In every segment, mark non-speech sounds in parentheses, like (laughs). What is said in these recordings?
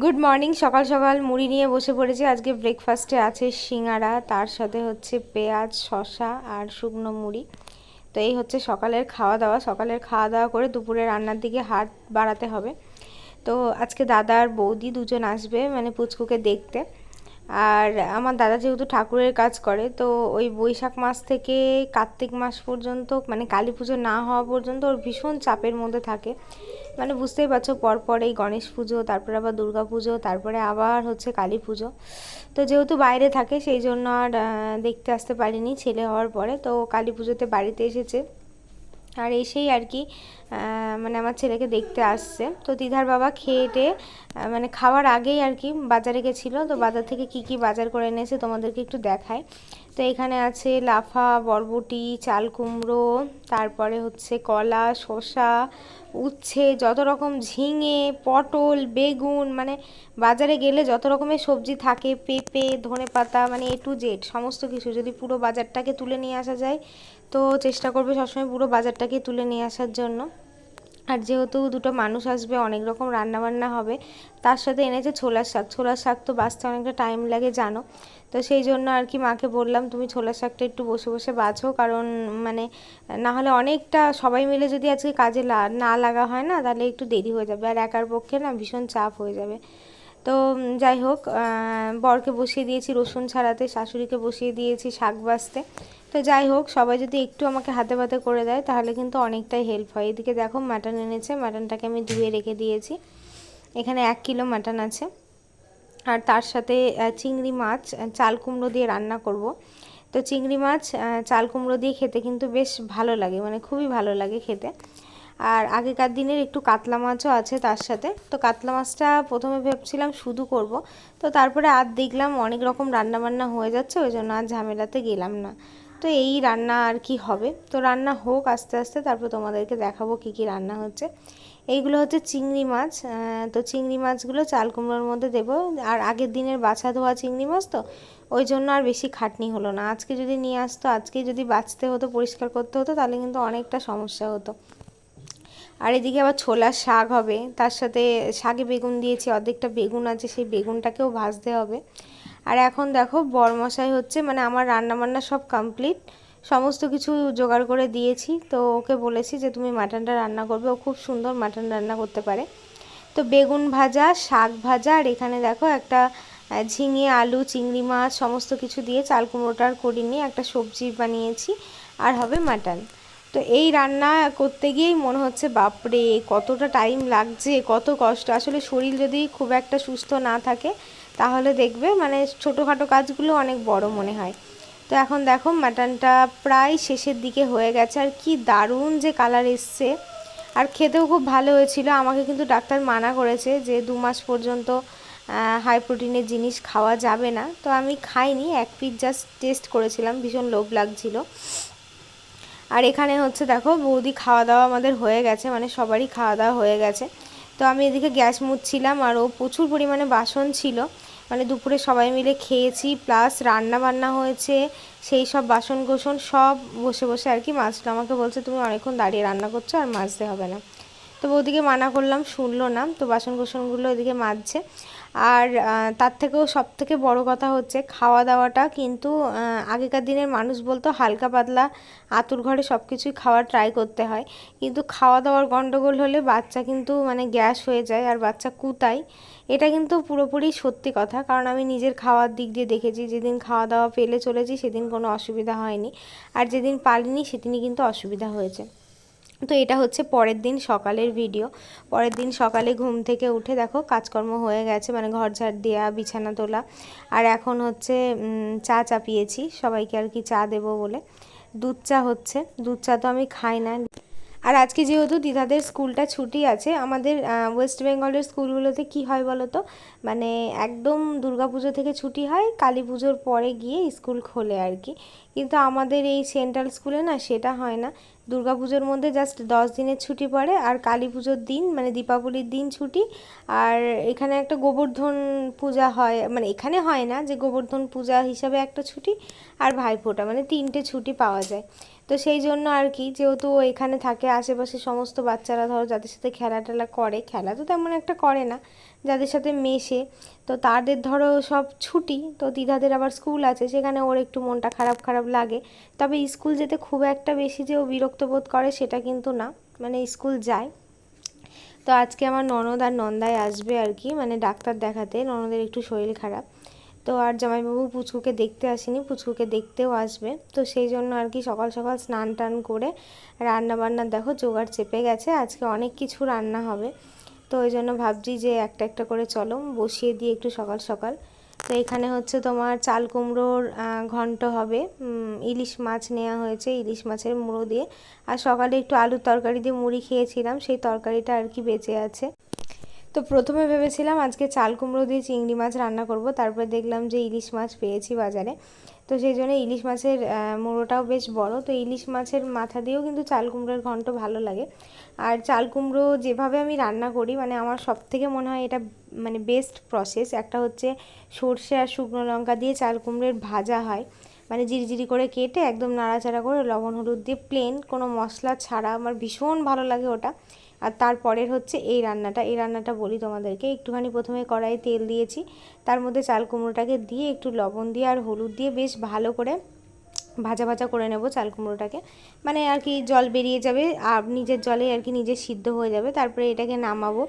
Good morning সকাল সকাল মুড়ি নিয়ে বসে পড়েছি। আজকে ব্রেকফাস্টে আছে সিঙ্গারা, তার সাথে হচ্ছে পেঁয়াজ, শসা আর শুকনো মুড়ি। তো এই হচ্ছে সকালের খাওয়া দাওয়া সকালের খাওয়া দাওয়া করে দুপুরে রান্নার দিকে হাত বাড়াতে হবে। তো আজকে দাদা আর বৌদি দুজন আসবে মানে পুচকুকে দেখতে। আর আমার দাদা যেহেতু ঠাকুরের কাজ করে, তো ওই বৈশাখ মাস থেকে কার্তিক মাস পর্যন্ত মানে কালী পুজো না হওয়া পর্যন্ত ওর ভীষণ চাপের মধ্যে থাকে। মানে বুঝতেই পারছ, পরপর এই গণেশ পুজো, তারপরে আবার দুর্গা পুজো, তারপরে আবার হচ্ছে কালী পুজো। তো যেহেতু বাইরে থাকে, সেই জন্য আর দেখতে আসতে পারিনি ছেলে হওয়ার পরে। তো কালী পুজোতে বাড়িতে এসেছে। আর এসেই আর কি মানে আমার ছেলেকে দেখতে আসছে। তো দিদার বাবা খেয়ে মানে খাওয়ার আগেই আর কি বাজারে গেছিল। তো বাজার থেকে কি কি বাজার করে এনেছে তোমাদেরকে একটু দেখায় তো এখানে আছে লাফা, বরবটি, চাল কুমড়ো, তারপরে হচ্ছে কলা, শসা, উচ্ছে, যত রকম ঝিঙে, পটল, বেগুন মানে বাজারে গেলে যত রকমের সবজি থাকে, পেঁপে ধনে পাতা মানে এ টু জেড সমস্ত কিছু। যদি পুরো বাজারটাকে তুলে নিয়ে আসা যায়, তো চেষ্টা করবে সবসময় পুরো বাজারটাকে তুলে নিয়ে আসার জন্য। আর যেহেতু দুটো মানুষ আসবে, অনেক রকম রান্নাবান্না হবে, তার সাথে এনেছে ছোলার শাক। ছোলার শাক তো বাঁচতে অনেকটা টাইম লাগে, জানো। তো সেই জন্য আর কি মাকে বললাম, তুমি ছোলা শাকটা একটু বসে বসে বাছো, কারণ মানে না হলে অনেকটা সবাই মিলে যদি আজকে কাজে না লাগা হয় না, তাহলে একটু দেরি হয়ে যাবে। আর একার পক্ষে না ভীষণ চাপ হয়ে যাবে। তো যাই হোক বরকে বসিয়ে দিয়েছি, রসুন ছাড়াতে, শাশুড়িকে বসিয়ে দিয়েছি শাক বাছতে। তো যাই হোক, সবাই যদি একটু আমাকে হাতে পাতে করে দেয়, তাহলে কিন্তু অনেকটাই হেল্প হয়। এদিকে দেখো, মাটন এনেছে, মাটনটাকে আমি ধুয়ে রেখে দিয়েছি। এখানে এক কিলো মাটন আছে। আর তার সাথে চিংড়ি মাছ চাল কুমড়ো দিয়ে রান্না করব। তো চিংড়ি মাছ চাল কুমড়ো দিয়ে খেতে কিন্তু বেশ ভালো লাগে মানে খুবই ভালো লাগে খেতে। আর আগেকার দিনের একটু কাতলা মাছও আছে তার সাথে। তো কাতলা মাছটা প্রথমে ভেবছিলাম শুধু করব, তো তারপরে আর দেখলাম অনেক রকম রান্নাবান্না হয়ে যাচ্ছে, ওই জন্য আর ঝামেলাতে গেলাম না। তো এই রান্না আর কি হবে? তো রান্না হোক আস্তে আস্তে, তারপর তোমাদেরকে দেখাবো কি কি রান্না হচ্ছে। এইগুলো হচ্ছে চিংড়ি মাছ তো চিংড়ি মাছগুলো চাল কুমড়োর মধ্যে দেবো। আর আগের দিনের বাছা ধোয়া চিংড়ি মাছ তো, ওই জন্য আর বেশি খাটনি হলো না। আজকে যদি নিয়ে আসতো, আজকে যদি বাঁচতে হতো, পরিষ্কার করতে হতো, তাহলে কিন্তু অনেকটা সমস্যা হতো। আর এদিকে আবার ছোলার শাক হবে, তার সাথে শাকে বেগুন দিয়েছি, অর্ধেকটা বেগুন আছে, সেই বেগুনটাকেও ভাজতে হবে। আর এখন দেখো, বরমশাই হচ্ছে মানে আমার রান্নাবান্না সব কমপ্লিট সমস্ত কিছু জোগাড় করে দিয়েছি। তো ওকে বলেছি যে, তুমি মাটনটা রান্না করবে। ও খুব সুন্দর মাটন রান্না করতে পারে। তো বেগুন ভাজা, শাক ভাজা, আর এখানে দেখো একটা ঝিঙে, আলু, চিংড়ি মাছ, সমস্ত কিছু দিয়ে চাল কুমড়োটার করিনি একটা সবজি বানিয়েছি, আর হবে মাটন। তো এই রান্না করতে গিয়েই মনে হচ্ছে, বাপরে, কতটা টাইম লাগছে, কত কষ্ট। আসলে শরীর যদি খুব একটা সুস্থ না থাকে, তাহলে দেখবে মানে ছোটোখাটো কাজগুলো অনেক বড় মনে হয়। তো এখন দেখো মাটনটা প্রায় শেষের দিকে হয়ে গেছে, আর কি দারুণ যে কালার এসছে। আর খেতেও খুব ভালো হয়েছিল, আমাকে কিন্তু ডাক্তার মানা করেছে যে দু মাস পর্যন্ত হাই প্রোটিনের জিনিস খাওয়া যাবে না। তো আমি খাইনি, এক পিস জাস্ট টেস্ট করেছিলাম, ভীষণ লোভ লাগছিল। আর এখানে হচ্ছে দেখো, বৌদি খাওয়া দাওয়া আমাদের হয়ে গেছে মানে সবারই খাওয়া দাওয়া হয়ে গেছে। তো আমি এদিকে গ্যাস মুছছিলাম, আর ও প্রচুর পরিমাণে বাসন ছিল। মানে দুপুরে সবাই মিলে খেয়েছি প্লাস রান্না বান্না হয়েছে, সেই সব বাসন কোসন সব বসে বসে আর কি মাছটা আমাকে বলছে, তুমি অনেকক্ষণ দাঁড়িয়ে রান্না করছ আর মাজতে হবে না। তো ওদিকে মানা করলাম, শুনলো না, তো বাসন কোসনগুলো ওদিকে মাজছে। আর তার থেকেও সব থেকে বড় কথা হচ্ছে খাওয়া দাওয়াটা কিন্তু আগেকার দিনের মানুষ বলতো হালকা পাতলা আতুর ঘরে সব কিছুই খাওয়ার ট্রাই করতে হয়। কিন্তু খাওয়া দাওয়ার গণ্ডগোল হলে বাচ্চা কিন্তু মানে গ্যাস হয়ে যায় আর বাচ্চা কুতায়। এটা কিন্তু পুরোপুরি সত্যি কথা। কারণ আমি নিজের খাওয়ার দিক দিয়ে দেখেছি, যেদিন খাওয়া দাওয়া পেলে চলেছি সেদিন কোনো অসুবিধা হয়নি। আর যেদিন পারিনি সেদিনই কিন্তু অসুবিধা হয়েছে। তো এটা হচ্ছে পরের দিন সকালের ভিডিও পরের দিন সকালে ঘুম থেকে উঠে দেখো কাজকর্ম হয়ে গেছে মানে ঘর ঝাড় দেওয়া বিছানা তোলা। আর এখন হচ্ছে চা চাপিয়েছি, সবাইকে আর কি চা দেবো বলে। দুধ চা হচ্ছে, দুধ চা তো আমি খাই না। আর আজকে যেহেতু দিদাদের স্কুলটা ছুটি আছে, আমাদের ওয়েস্ট বেঙ্গলের স্কুলগুলোতে কি হয় বলো তো মানে একদম দুর্গাপুজো থেকে ছুটি হয়, কালী পুজোর পরে গিয়ে স্কুল খোলে আর কি। কিন্তু আমাদের এই সেন্ট্রাল স্কুলে না সেটা হয় না। দুর্গাপুজোর মধ্যে জাস্ট দশ দিনের ছুটি পড়ে আর কালী পুজোর দিন মানে দীপাবলির দিন ছুটি। আর এখানে একটা গোবর্ধন পূজা হয় মানে এখানে হয় না যে গোবর্ধন পূজা হিসাবে একটা ছুটি আর ভাইফোঁটা মানে তিনটে ছুটি পাওয়া যায়। তো সেই জন্য আর কি, যেহেতু এখানে থাকে, আশেপাশে সমস্ত বাচ্চারা ধরো যাদের সাথে খেলা টেলা করে, খেলা তো তেমন একটা করে না। যাদের সাথে মেশে, তো তাদের ধরো সব ছুটি, তো দিদাদের আবার স্কুল আছে, সেখানে ওর একটু মনটা খারাপ খারাপ লাগে। তবে স্কুল যেতে খুব একটা বেশি যে ও বিরক্ত বোধ করে সেটা কিন্তু না মানে স্কুল যায়। তো আজকে আমার ননদ আর নন্দায় আসবে আর কি মানে ডাক্তার দেখাতে, ননদের একটু শরীর খারাপ। তো আর জামাইবাবু পুচকুকে দেখতে আসেনি, পুচকুকে দেখতেও আসবে। তো সেই জন্য আর কি সকাল সকাল স্নান টান করে রান্না বান্না দেখো, জোগাড় চেপে গেছে, আজকে অনেক কিছু রান্না হবে। তো ওই জন্য ভাবছি যে একটা একটা করে চলো, বসিয়ে দিয়ে একটু সকাল সকাল। তো এখানে হচ্ছে তোমার চাল কুমড়োর ঘন্ট হবে। ইলিশ মাছ নেওয়া হয়েছে, ইলিশ মাছের মুড়ো দিয়ে। আর সকালে একটু আলুর তরকারি দিয়ে মুড়ি খেয়েছিলাম, সেই তরকারিটা আর কি বেঁচে আছে। তো প্রথমে ভেবেছিলাম আজকে চাল কুমড়ো দিয়ে চিংড়ি মাছ রান্না করব, তারপর দেখলাম যে ইলিশ মাছ পেয়েছি বাজারে। তো সেই জন্য ইলিশ মাছের মুড়োটাও বেশ বড়। তো ইলিশ মাছের মাথা দিয়েও কিন্তু চাল কুমড়োর ঘন্ট ভালো লাগে। আর চাল কুমড়ো যেভাবে আমি রান্না করি মানে আমার সব থেকে মনে হয় এটা মানে বেস্ট প্রসেস একটা হচ্ছে সর্ষে আর শুকনো লঙ্কা দিয়ে চাল কুমড়োর ভাজা হয়। মানে জিরিজিরি করে কেটে একদম নাড়াচাড়া করে লবণ হলুদ দিয়ে প্লেন কোনো মশলা ছাড়া আমার ভীষণ ভালো লাগে ওটা। আর তারপরের হচ্ছে এই রান্নাটা। এই রান্নাটা বলি তোমাদেরকে। একটুখানি প্রথমে কড়াইয়ে তেল দিয়েছি। তার মধ্যে চাল কুমড়োটাকে দিয়ে একটু লবণ দিয়ে আর হলুদ দিয়ে বেশ ভালো করে ভাজা ভাজা করে নেব চাল কুমড়োটাকে। মানে আর কি জল বেরিয়ে যাবে, আর নিজের জলে আর কি নিজে সিদ্ধ হয়ে যাবে। তারপরে এটাকে নামাবো।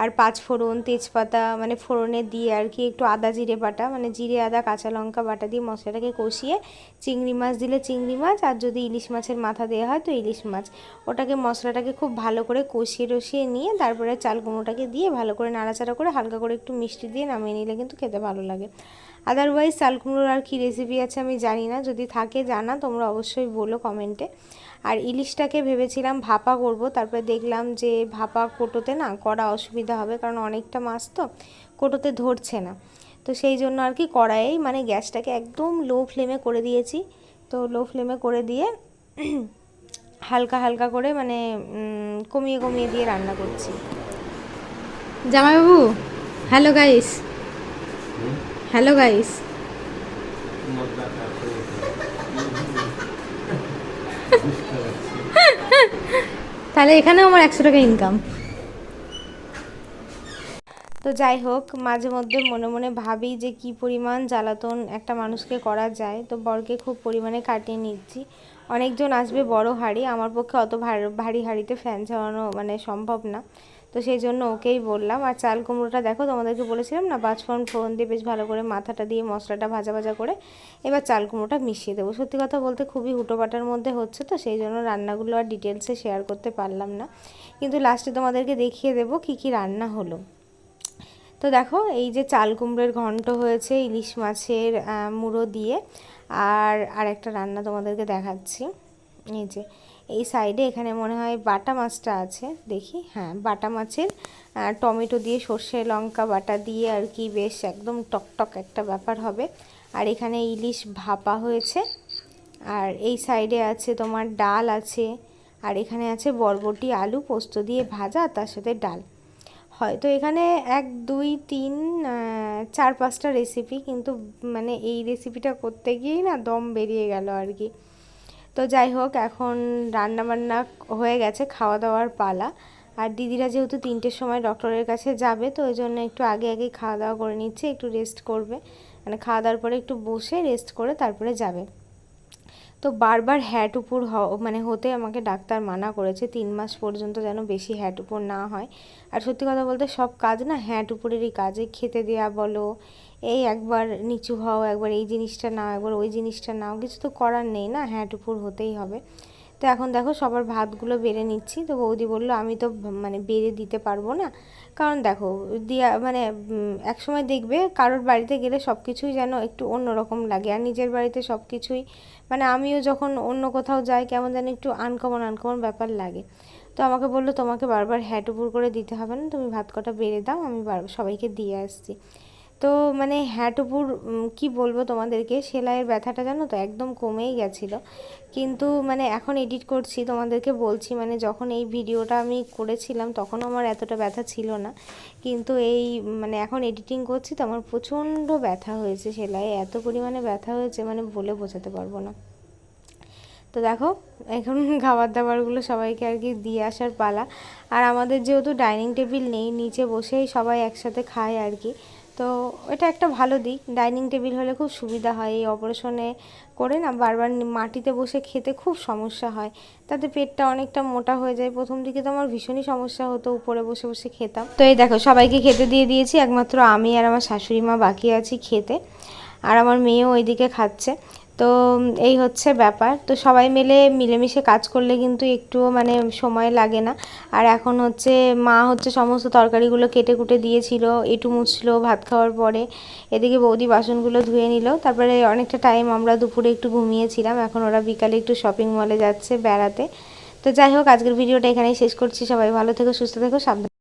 আর পাঁচ ফোড়ন, তেজপাতা মানে ফোড়নে দিয়ে আর কি একটু আদা জিরে বাটা মানে জিরে, আদা, কাঁচা লঙ্কা বাটা দিয়ে মশলাটাকে কষিয়ে চিংড়ি মাছ দিলে চিংড়ি মাছ, আর যদি ইলিশ মাছের মাথা দেওয়া হয় তো ইলিশ মাছ। ওটাকে মশলাটাকে খুব ভালো করে কষিয়ে রসিয়ে নিয়ে তারপরে চাল কুমড়োটাকে দিয়ে ভালো করে নাড়াচাড়া করে হালকা করে একটু মিষ্টি দিয়ে নামিয়ে নিলে কিন্তু খেতে ভালো লাগে। আদারওয়াইজ চাল কুমড়োর আর কি রেসিপি আছে আমি জানি না। যদি থাকে, জানা, তোমরা অবশ্যই বলো কমেন্টে আর ইলিশটাকে ভেবেছিলাম ভাপা করব, তারপরে দেখলাম যে ভাপা কোটোতে না করা অসুবিধা হবে, কারণ অনেকটা মাছ তো কোটোতে ধরছে না। তো সেই জন্য আর কি কড়াইয়েই মানে গ্যাসটাকে একদম লো ফ্লেমে করে দিয়েছি। তো লো ফ্লেমে করে দিয়ে (clears throat) হালকা হালকা করে মানে কমিয়ে কমিয়ে দিয়ে রান্না করছি। জামাইবাবু হ্যালো গাইস হ্যালো গাইস তাহলে এখানে আমার একশো টাকা ইনকাম তো যাই হোক, মাঝে মধ্যে মনে মনে ভাবি যে কি পরিমাণ জ্বালাতন একটা মানুষকে করা যায়। তো বরকে খুব পরিমাণে কাটিয়ে নিচ্ছি। অনেকজন আসবে বড় হাড়ি, আমার পক্ষে অত ভারী হাড়িতে ফ্যান চালানো মানে সম্ভব না। তো সেই জন্য ওকেই বললাম। আর চাল কুমড়োটা দেখো, তোমাদেরকে বলেছিলাম না পাঁচফোড়ন ফোড়ন দিয়ে বেশ ভালো করে মাথাটা দিয়ে মশলাটা ভাজা ভাজা করে এবার চাল কুমড়োটা মিশিয়ে দেবো। সত্যি কথা বলতে খুবই হুটোপাটার মধ্যে হচ্ছে তো, সেই জন্য রান্নাগুলো আর ডিটেলসে শেয়ার করতে পারলাম না। কিন্তু লাস্টে তোমাদেরকে দেখিয়ে দেবো কী কী রান্না হলো। তো দেখো, এই যে চাল কুমড়োর ঘন্ট হয়েছে, ইলিশ মাছের মুড়ো দিয়ে। আর আরেকটা রান্না তোমাদেরকে দেখাচ্ছি। এই যে এই সাইডে এখানে মনে হয় বাটা মাছটা আছে। দেখি হ্যাঁ বাটা মাছের টমেটো দিয়ে সর্ষে, লঙ্কা বাটা দিয়ে আর কি বেশ একদম টকটক একটা ব্যাপার হবে। আর এখানে ইলিশ ভাপা হয়েছে। আর এই সাইডে আছে তোমার ডাল আছে। আর এখানে আছে বরবটি, আলু পোস্ত দিয়ে ভাজা তার সাথে ডাল। হয়তো এখানে এক, দুই, তিন চার, পাঁচটা রেসিপি কিন্তু মানে এই রেসিপিটা করতে গিয়েই না দম বেরিয়ে গেল আর কি। তো যাই হোক, এখন রান্না বান্না হয়ে গেছে খাওয়া দাওয়ার পালা। আর দিদিরা যেহেতু তিনটের সময় ডক্টরের কাছে যাবে, তো ওই জন্য একটু আগে আগে খাওয়া দাওয়া করে নিচ্ছে, একটু রেস্ট করবে। মানে খাওয়া দাওয়ার পরে একটু বসে রেস্ট করে তারপরে যাবে। তো বারবার হ্যাট উপর মানে হতে আমাকে ডাক্তার মানা করেছে, তিন মাস পর্যন্ত যেন বেশি হ্যাট উপর না হয়। আর সত্যি কথা বলতে সব কাজ না হ্যাট উপরেরই কাজে। খেতে দেওয়া বলো এই একবার নিচু হও, একবার এই জিনিসটা নাও, একবার ওই জিনিসটা নাও। কিছু তো করার নেই না? হ্যাট উপর হতেই হবে। তো এখন দেখো সবার ভাতগুলো বেড়ে নিচ্ছি। তো বৌদি বলল, আমি তো মানে বেড়ে দিতে পারব না। কারণ দেখো, দিয়া মানে একসময় দেখবে কারোর বাড়িতে গেলে সব কিছুই যেন একটু অন্যরকম লাগে। আর নিজের বাড়িতে সব কিছুই মানে আমিও যখন অন্য কোথাও যাই, কেমন যেন একটু আনকমন আনকমন ব্যাপার লাগে। তো আমাকে বলল, তোমাকে বারবার হ্যাট উপর করে দিতে হবে না। তুমি ভাত কটা বেড়ে দাও, আমি সবাইকে দিয়ে আসছি। তো মানে হ্যাটুপুর কি বলব তোমাদেরকে, সেলাইয়ের ব্যথাটা জানো তো একদম কমেই গেছিল। কিন্তু মানে এখন এডিট করছি, তোমাদেরকে বলছি মানে যখন এই ভিডিওটা আমি করেছিলাম তখন আমার এতটা ব্যথা ছিল না। কিন্তু এই মানে এখন এডিটিং করছি তো আমার প্রচণ্ড ব্যথা হয়েছে সেলাই এত পরিমাণে ব্যথা হয়েছে মানে বলে বোঝাতে পারব না। তো দেখো, এখন (laughs) খাবার দাবারগুলো সবাইকে আর কি দিয়ে আসার পালা। আর আমাদের যেহেতু ডাইনিং টেবিল নেই, নিচে বসেই সবাই একসাথে খায় আর কি। তো এটা একটা ভালো দিক। ডাইনিং টেবিল হলে খুব সুবিধা হয়। এই অপারেশনে করে না বারবার মাটিতে বসে খেতে খুব সমস্যা হয়। তাতে পেটটা অনেকটা মোটা হয়ে যায়। প্রথম দিকে তো আমার ভীষণই সমস্যা হতো, উপরে বসে বসে খেতাম। তো এই দেখো, সবাইকে খেতে দিয়ে দিয়েছি। একমাত্র আমি আর আমার শাশুড়ি মা বাকি আছি খেতে। আর আমার মেয়েও ওইদিকে খাচ্ছে। তো এই হচ্ছে ব্যাপার। তো সবাই মিলে মিলেমিশে কাজ করলে কিন্তু একটুও মানে সময় লাগে না। আর এখন হচ্ছে মা হচ্ছে সমস্ত তরকারিগুলো কেটে কুটে দিয়েছিল, এটু মুছলো, ভাত খাওয়ার পরে এদিকে বৌদি বাসনগুলো ধুয়ে নিল। তারপরে অনেকটা টাইম আমরা দুপুরে একটু ঘুমিয়েছিলাম, এখন ওরা বিকালে একটু শপিং মলে যাচ্ছে বেড়াতে। তো যাই হোক, আজকের ভিডিওটা এখানেই শেষ করছি। সবাই ভালো থেকো, সুস্থ থেকো, সাবধান